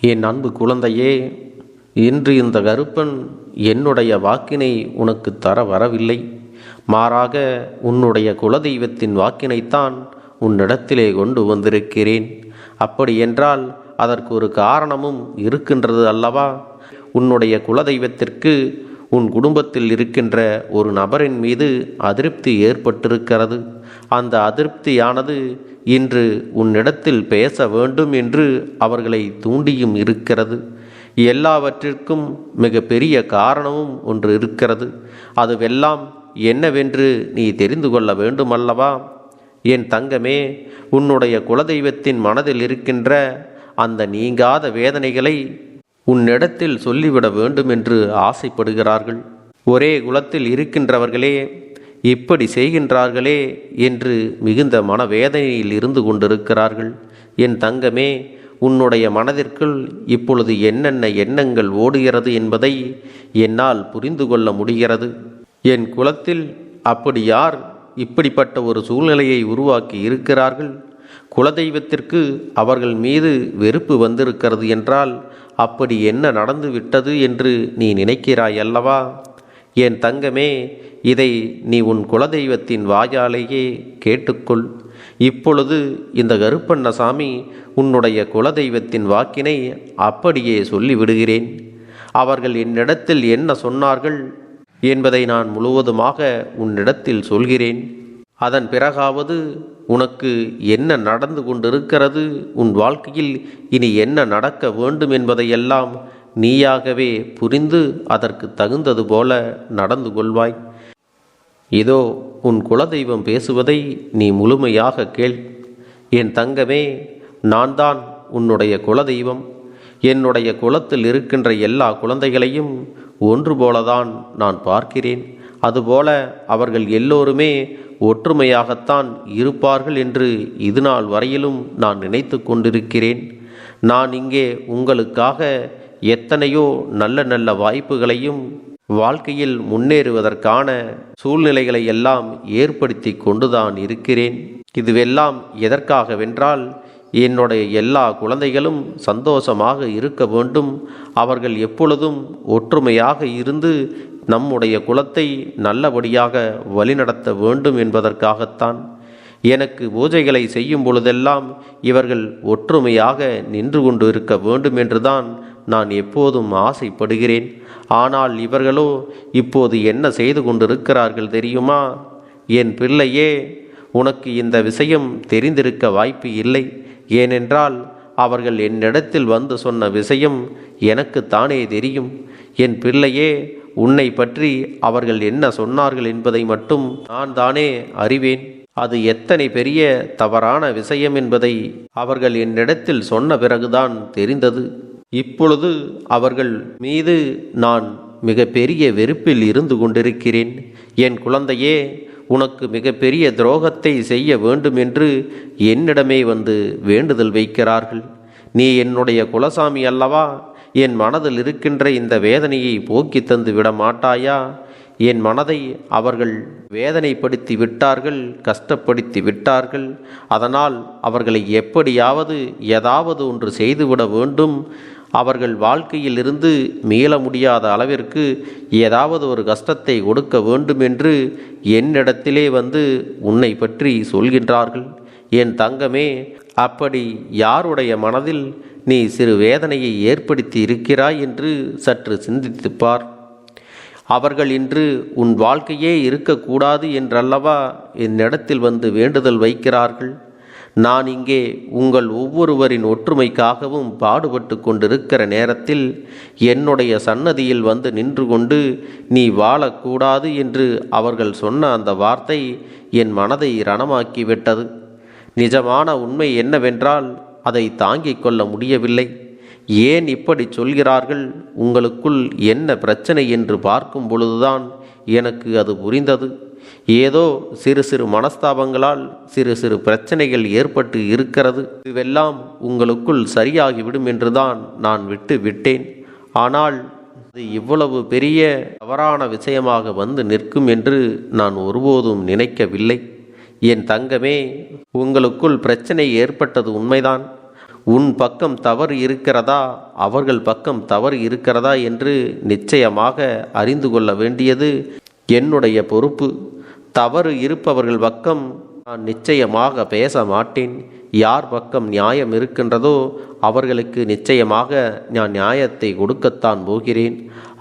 என் அன்பு குழந்தையே இன்று இந்த கருப்பன் என்னுடைய வாக்கினை உனக்கு தர வரவில்லை. மாறாக உன்னுடைய குலதெய்வத்தின் வாக்கினைத்தான் உன்னிடத்திலே கொண்டு வந்திருக்கிறேன். அப்படியென்றால் அதற்கு ஒரு காரணமும் இருக்கின்றது அல்லவா? உன்னுடைய குலதெய்வத்திற்கு உன் குடும்பத்தில் இருக்கின்ற ஒரு நபரின் மீது அதிருப்தி ஏற்பட்டிருக்கிறது. அந்த அதிருப்தியானது இன்று உன்னிடத்தில் பேச வேண்டும் என்று அவர்களை தூண்டியும் இருக்கிறது. எல்லாவற்றிற்கும் மிக பெரிய காரணமும் ஒன்று இருக்கிறது. அதுவெல்லாம் என்னவென்று நீ தெரிந்து கொள்ள வேண்டுமல்லவா? என் தங்கமே உன்னுடைய குலதெய்வத்தின் மனதில் இருக்கின்ற அந்த நீங்காத வேதனைகளை உன்னிடத்தில் சொல்லிவிட வேண்டும் என்று ஆசைப்படுகிறார்கள். ஒரே குலத்தில் இருக்கின்றவர்களே இப்படி செய்கின்றார்களே என்று மிகுந்த மனவேதனையில் இருந்து கொண்டிருக்கிறார்கள். என் தங்கமே உன்னுடைய மனதிற்குள் இப்பொழுது என்னென்ன எண்ணங்கள் ஓடுகிறது என்பதை என்னால் புரிந்து கொள்ள முடிகிறது. என் குலத்தில் அப்படி யார் இப்படிப்பட்ட ஒரு சூழ்நிலையை உருவாக்கி இருக்கிறார்கள்? குலதெய்வத்திற்கு அவர்கள் மீது வெறுப்பு வந்திருக்கிறது என்றால் அப்படி என்ன நடந்து விட்டது என்று நீ நினைக்கிறாய் அல்லவா என் தங்கமே இதை நீ உன் குலதெய்வத்தின் வாயாலேயே கேட்டுக்கொள். இப்பொழுது இந்த கருப்பண்ணசாமி உன்னுடைய குலதெய்வத்தின் வாக்கினை அப்படியே சொல்லிவிடுகிறேன். அவர்கள் என்னிடத்தில் என்ன சொன்னார்கள் என்பதை நான் முழுவதுமாக உன்னிடத்தில் சொல்கிறேன். அதன் பிறகாவது உனக்கு என்ன நடந்து கொண்டிருக்கிறது? உன் வாழ்க்கையில் இனி என்ன நடக்க வேண்டும் என்பதையெல்லாம் நீயாகவே புரிந்து அதற்கு தகுந்தது போல நடந்து கொள்வாய். இதோ உன் குலதெய்வம் பேசுவதை நீ முழுமையாக கேள். என் தங்கமே நான் தான் உன்னுடைய குலதெய்வம். என்னுடைய குலத்தில் இருக்கின்ற எல்லா குழந்தைகளையும் ஒன்று போலதான் நான் பார்க்கிறேன். அதுபோல அவர்கள் எல்லோருமே ஒற்றுமையாகத்தான் இருப்பார்கள் என்று இதுநாள் வரையிலும் நான் நினைத்து கொண்டிருக்கிறேன். நான் இங்கே உங்களுக்காக எத்தனையோ நல்ல நல்ல வாய்ப்புகளையும் வாழ்க்கையில் முன்னேறுவதற்கான சூழ்நிலைகளை எல்லாம் ஏற்படுத்தி கொண்டுதான் இருக்கிறேன். இதுவெல்லாம் எதற்காகவென்றால் என்னுடைய எல்லா குழந்தைகளும் சந்தோஷமாக இருக்க வேண்டும். அவர்கள் எப்பொழுதும் ஒற்றுமையாக இருந்து நம்முடைய குலத்தை நல்லபடியாக வழிநடத்த வேண்டும் என்பதற்காகத்தான் எனக்கு பூஜைகளை செய்யும் பொழுதெல்லாம் இவர்கள் ஒற்றுமையாக நின்று கொண்டு இருக்க வேண்டும் என்றுதான் நான் எப்போதும் ஆசைப்படுகிறேன். ஆனால் இவர்களோ இப்போது என்ன செய்து கொண்டிருக்கிறார்கள் தெரியுமா? என் பிள்ளையே உனக்கு இந்த விஷயம் தெரிந்திருக்க வாய்ப்பு இல்லை. ஏனென்றால் அவர்கள் என்னிடத்தில் வந்து சொன்ன விஷயம் எனக்கு தானே தெரியும். என் பிள்ளையே உன்னை பற்றி அவர்கள் என்ன சொன்னார்கள் என்பதை மட்டும் நான் தானே அறிவேன். அது எத்தனை பெரிய தவறான விஷயம் என்பதை அவர்கள் என்னிடத்தில் சொன்ன பிறகுதான் தெரிந்தது. இப்பொழுது அவர்கள் மீது நான் மிக பெரிய வெறுப்பில் இருந்து கொண்டிருக்கிறேன். என் குழந்தையே உனக்கு மிகப்பெரிய துரோகத்தை செய்ய வேண்டும் என்று என்னிடமே வந்து வேண்டுதல் வைக்கிறார்கள். நீ என்னுடைய குலசாமி அல்லவா? என் மனதில் இருக்கின்ற இந்த வேதனையை போக்கி தந்து விட மாட்டாயா? என் மனதை அவர்கள் வேதனைப்படுத்தி விட்டார்கள் கஷ்டப்படுத்தி விட்டார்கள். அதனால் அவர்களை எப்படியாவது ஏதாவது ஒன்று செய்துவிட வேண்டும். அவர்கள் வாழ்க்கையிலிருந்து மீள முடியாத அளவிற்கு ஏதாவது ஒரு கஷ்டத்தை கொடுக்க வேண்டும் என்று என்னிடத்திலே வந்து உன்னை பற்றி சொல்கின்றார்கள். என் தங்கமே அப்படி யாருடைய மனதில் நீ சிறு வேதனையை ஏற்படுத்தி இருக்கிறாய் என்று சற்று சிந்தித்துப்பார். அவர்கள் இன்று உன் வாழ்க்கையே இருக்கக்கூடாது என்றல்லவா என்னிடத்தில் வந்து வேண்டுதல் வைக்கிறார்கள். நான் இங்கே உங்கள் ஒவ்வொருவரின் ஒற்றுமைக்காகவும் பாடுபட்டு கொண்டிருக்கிற நேரத்தில் என்னுடைய சன்னதியில் வந்து நின்று கொண்டு நீ வாழக்கூடாது என்று அவர்கள் சொன்ன அந்த வார்த்தை என் மனதை ரணமாக்கிவிட்டது. நிஜமான உண்மை என்னவென்றால் அதை தாங்கிக் கொள்ள முடியவில்லை. ஏன் இப்படி சொல்கிறார்கள்? உங்களுக்குள் என்ன பிரச்சனை என்று பார்க்கும் பொழுதுதான் எனக்கு அது புரிந்தது. ஏதோ சிறு சிறு மனஸ்தாபங்களால் சிறு சிறு பிரச்சனைகள் ஏற்பட்டு இருக்கிறது. இதுவெல்லாம் உங்களுக்குள் சரியாகிவிடும் என்றுதான் நான் விட்டு விட்டேன். ஆனால் அது இவ்வளவு பெரிய தவறான விஷயமாக வந்து நிற்கும் என்று நான் ஒருபோதும் நினைக்கவில்லை. என் தங்கமே உங்களுக்குள் பிரச்சனை ஏற்பட்டது உண்மைதான். உன் பக்கம் தவறு இருக்கிறதா அவர்கள் பக்கம் தவறு இருக்கிறதா என்று நிச்சயமாக அறிந்து கொள்ள வேண்டியது என்னுடைய பொறுப்பு. தவறு இருப்பவர்கள் பக்கம் நான் நிச்சயமாக பேச மாட்டேன் யார் பக்கம் நியாயம் இருக்கின்றதோ அவர்களுக்கு நிச்சயமாக நான் நியாயத்தை கொடுக்கத்தான் போகிறேன்.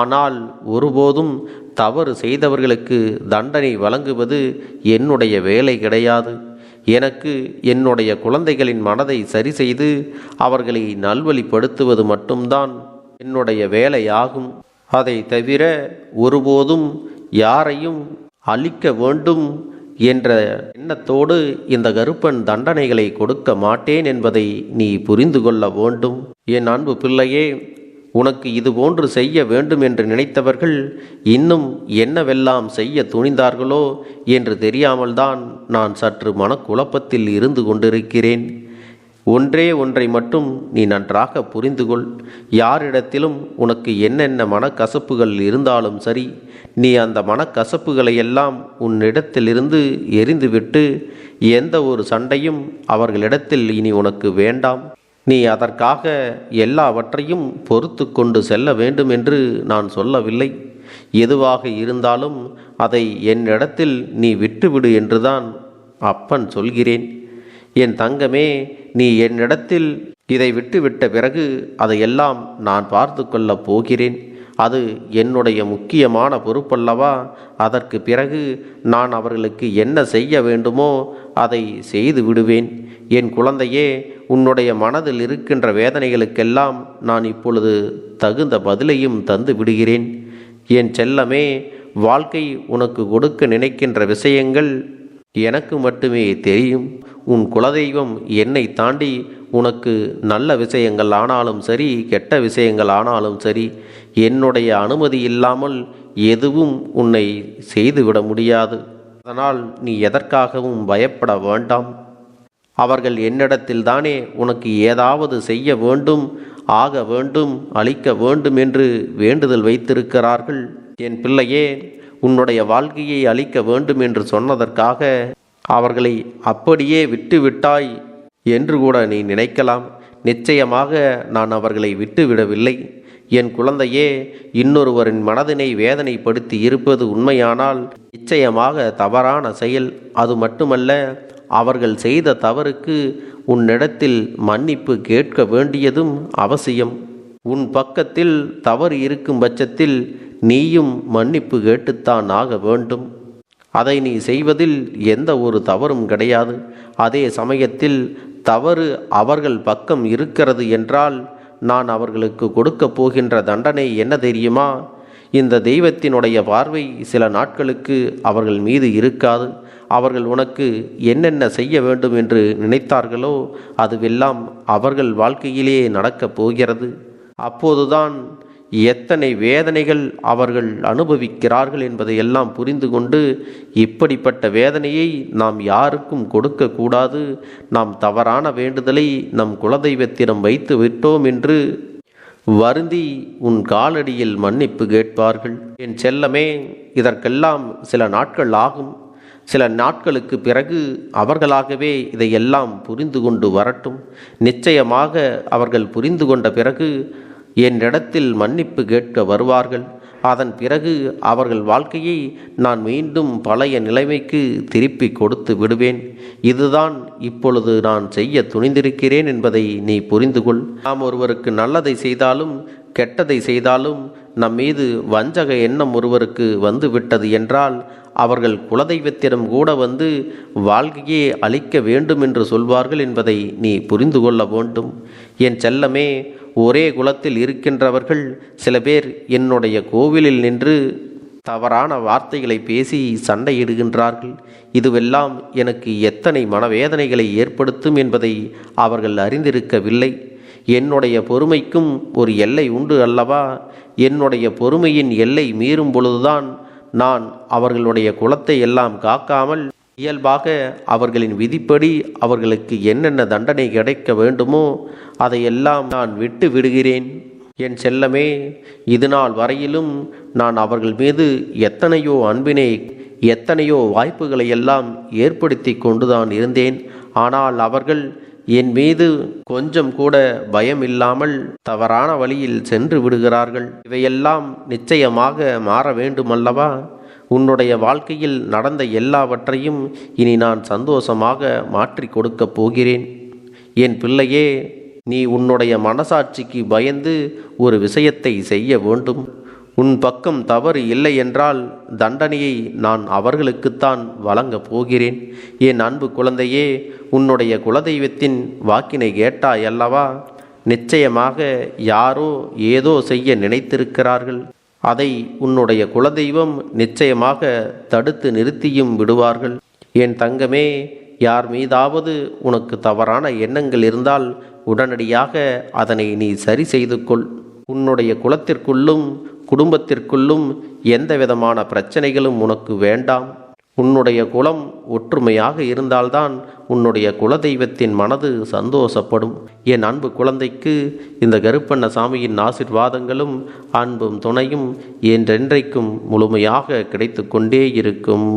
ஆனால் ஒருபோதும் தவறு செய்தவர்களுக்கு தண்டனை வழங்குவது என்னுடைய வேலை கிடையாது. எனக்கு என்னுடைய குழந்தைகளின் மனதை சரி செய்து அவர்களை நல்வழிப்படுத்துவது மட்டும்தான் என்னுடைய வேலையாகும். அதை தவிர ஒருபோதும் யாரையும் அழிக்க வேண்டும் என்ற எண்ணத்தோடு இந்த கருப்பன் தண்டனைகளை கொடுக்க மாட்டேன் என்பதை நீ புரிந்து கொள்ள வேண்டும். என் அன்பு பிள்ளையே உனக்கு இது போன்று செய்ய வேண்டும் என்று நினைத்தவர்கள் இன்னும் என்னவெல்லாம் செய்ய துணிந்தார்களோ என்று தெரியாமல்தான் நான் சற்று மனக்குழப்பத்தில் இருந்து கொண்டிருக்கிறேன். ஒன்றே ஒன்றை மட்டும் நீ நன்றாக புரிந்து கொள் யாரிடத்திலும் உனக்கு என்னென்ன மனக்கசப்புகள் இருந்தாலும் சரி நீ அந்த மனக்கசப்புகளை எல்லாம் உன்னிடத்திலிருந்து எரிந்துவிட்டு எந்த ஒரு சண்டையும் அவர்களிடத்தில் இனி உனக்கு வேண்டாம். நீ அதற்காக எல்லாவற்றையும் பொறுத்து கொண்டு செல்ல வேண்டும் என்று நான் சொல்லவில்லை. எதுவாக இருந்தாலும் அதை என்னிடத்தில் நீ விட்டுவிடு என்றுதான் அப்பன் சொல்கிறேன். என் தங்கமே நீ என்னிடத்தில் இதை விட்டுவிட்ட பிறகு அதையெல்லாம் நான் பார்த்து கொள்ளப் போகிறேன். அது என்னுடைய முக்கியமான பொறுப்பல்லவா? அதற்கு பிறகு நான் அவர்களுக்கு என்ன செய்ய வேண்டுமோ அதை செய்து விடுவேன். என் குழந்தையே உன்னுடைய மனதில் இருக்கின்ற வேதனைகளுக்கெல்லாம் நான் இப்பொழுது தகுந்த பதிலையும் தந்து விடுகிறேன். என் செல்லமே வாழ்க்கை உனக்கு கொடுக்க நினைக்கின்ற விஷயங்கள் எனக்கு மட்டுமே தெரியும். உன் குலதெய்வம் என்னை தாண்டி உனக்கு நல்ல விஷயங்கள் ஆனாலும் சரி கெட்ட விஷயங்கள் ஆனாலும் சரி என்னுடைய அனுமதி இல்லாமல் எதுவும் உன்னை செய்துவிட முடியாது. அதனால் நீ எதற்காகவும் பயப்பட வேண்டாம். அவர்கள் என்னிடத்தில் தானே உனக்கு ஏதாவது செய்ய வேண்டும் ஆக வேண்டும் அளிக்க வேண்டும் என்று வேண்டுதல் வைத்திருக்கிறார்கள். என் பிள்ளையே உன்னுடைய வாழ்க்கையை அழிக்க வேண்டும் என்று சொன்னதற்காக அவர்களை அப்படியே விட்டுவிட்டாய் என்று கூட நீ நினைக்கலாம். நிச்சயமாக நான் அவர்களை விட்டுவிடவில்லை. என் குழந்தையே இன்னொருவரின் மனதினை வேதனைப்படுத்தி இருப்பது உண்மையானால் நிச்சயமாக தவறான செயல். அது மட்டுமல்ல அவர்கள் செய்த தவறுக்கு உன்னிடத்தில் மன்னிப்பு கேட்க வேண்டியதும் அவசியம். உன் பக்கத்தில் தவறு இருக்கும் பட்சத்தில் நீயும் மன்னிப்பு கேட்டுத்தான் ஆக வேண்டும். அதை நீ செய்வதில் எந்த ஒரு தவறும் கிடையாது. அதே சமயத்தில் தவறு அவர்கள் பக்கம் இருக்கிறது என்றால் நான் அவர்களுக்கு கொடுக்கப் போகின்ற தண்டனை என்ன தெரியுமா? இந்த தெய்வத்தினுடைய பார்வை சில நாட்களுக்கு அவர்கள் மீது இருக்காது. அவர்கள் உனக்கு என்னென்ன செய்ய வேண்டும் என்று நினைத்தார்களோ அதுவெல்லாம் அவர்கள் வாழ்க்கையிலேயே நடக்கப் போகிறது. அப்போதுதான் எத்தனை வேதனைகள் அவர்கள் அனுபவிக்கிறார்கள் என்பதை எல்லாம் புரிந்து கொண்டு இப்படிப்பட்ட வேதனையை நாம் யாருக்கும் கொடுக்கக்கூடாது நாம் தவறான வேண்டுதலை நம் குலதெய்வத்திடம் வைத்து விட்டோம் என்று வருந்தி உன் காலடியில் மன்னிப்பு கேட்பார்கள். என் செல்லமே இதற்கெல்லாம் சில நாட்கள் ஆகும். சில நாட்களுக்கு பிறகு அவர்களாகவே இதையெல்லாம் புரிந்து கொண்டு வரட்டும். நிச்சயமாக அவர்கள் புரிந்து கொண்ட பிறகு என்னிடத்தில் மன்னிப்பு கேட்க வருவார்கள். அதன் பிறகு அவர்கள் வாழ்க்கையை நான் மீண்டும் பழைய நிலைமைக்கு திருப்பி கொடுத்து விடுவேன். இதுதான் இப்பொழுது நான் செய்ய துணிந்திருக்கிறேன் என்பதை நீ புரிந்து கொள். நாம் ஒருவருக்கு நல்லதை செய்தாலும் கெட்டதை செய்தாலும் நம் மீது வஞ்சக எண்ணம் ஒருவருக்கு வந்து விட்டது என்றால் அவர்கள் குலதெய்வத்திடம் கூட வந்து வாழ்க்கையே அழிக்க வேண்டும் என்று சொல்வார்கள் என்பதை நீ புரிந்து கொள்ள வேண்டும். என் செல்லமே ஒரே குலத்தில் இருக்கின்றவர்கள் சில பேர் என்னுடைய கோவிலில் நின்று தவறான வார்த்தைகளை பேசி சண்டையிடுகின்றார்கள். இதுவெல்லாம் எனக்கு எத்தனை மனவேதனைகளை ஏற்படுத்தும் என்பதை அவர்கள் அறிந்திருக்கவில்லை. என்னுடைய பொறுமைக்கும் ஒரு எல்லை உண்டு அல்லவா? என்னுடைய பொறுமையின் எல்லை மீறும் பொழுதுதான் நான் அவர்களுடைய குலத்தை எல்லாம் காக்காமல் இயல்பாக அவர்களின் விதிப்படி அவர்களுக்கு என்னென்ன தண்டனை கிடைக்க வேண்டுமோ அதையெல்லாம் நான் விட்டு விடுகிறேன். என் செல்லமே இதுநாள் வரையிலும் நான் அவர்கள் மீது எத்தனையோ அன்பினை எத்தனையோ வாய்ப்புகளை எல்லாம் ஏற்படுத்தி கொண்டுதான் இருந்தேன். ஆனால் அவர்கள் என் மீது கொஞ்சம் கூட பயம் இல்லாமல் தவறான வழியில் சென்று விடுகிறார்கள். இவையெல்லாம் நிச்சயமாக மாற வேண்டுமல்லவா? உன்னுடைய வாழ்க்கையில் நடந்த எல்லாவற்றையும் இனி நான் சந்தோஷமாக மாற்றி கொடுக்கப் போகிறேன். என் பிள்ளையே நீ உன்னுடைய மனசாட்சிக்கு பயந்து ஒரு விஷயத்தை செய்ய வேண்டும். உன் பக்கம் தவறு இல்லை என்றால் தண்டனையை நான் அவர்களுக்குத்தான் வழங்கப் போகிறேன். என் அன்பு குழந்தையே உன்னுடைய குலதெய்வத்தின் வாக்கினை கேட்டாய் அல்லவா? நிச்சயமாக யாரோ ஏதோ செய்ய நினைத்திருக்கிறார்கள். அதை உன்னுடைய குலதெய்வம் நிச்சயமாக தடுத்து நிறுத்தியும் விடுவார்கள். என் தங்கமே யார் மீதாவது உனக்கு தவறான எண்ணங்கள் இருந்தால் உடனடியாக அதனை நீ சரி செய்து கொள் உன்னுடைய குலத்திற்குள்ளும் குடும்பத்திற்குள்ளும் எந்த விதமான பிரச்சனைகளும் உனக்கு வேண்டாம். உன்னுடைய குலம் ஒற்றுமையாக இருந்தால்தான் உன்னுடைய குலதெய்வத்தின் மனது சந்தோஷப்படும். என் அன்பு குழந்தைக்கு இந்த கருப்பண்ண சாமியின் ஆசிர்வாதங்களும் அன்பும் துணையும் என்றென்றைக்கும் முழுமையாக கிடைத்து கொண்டே இருக்கும்.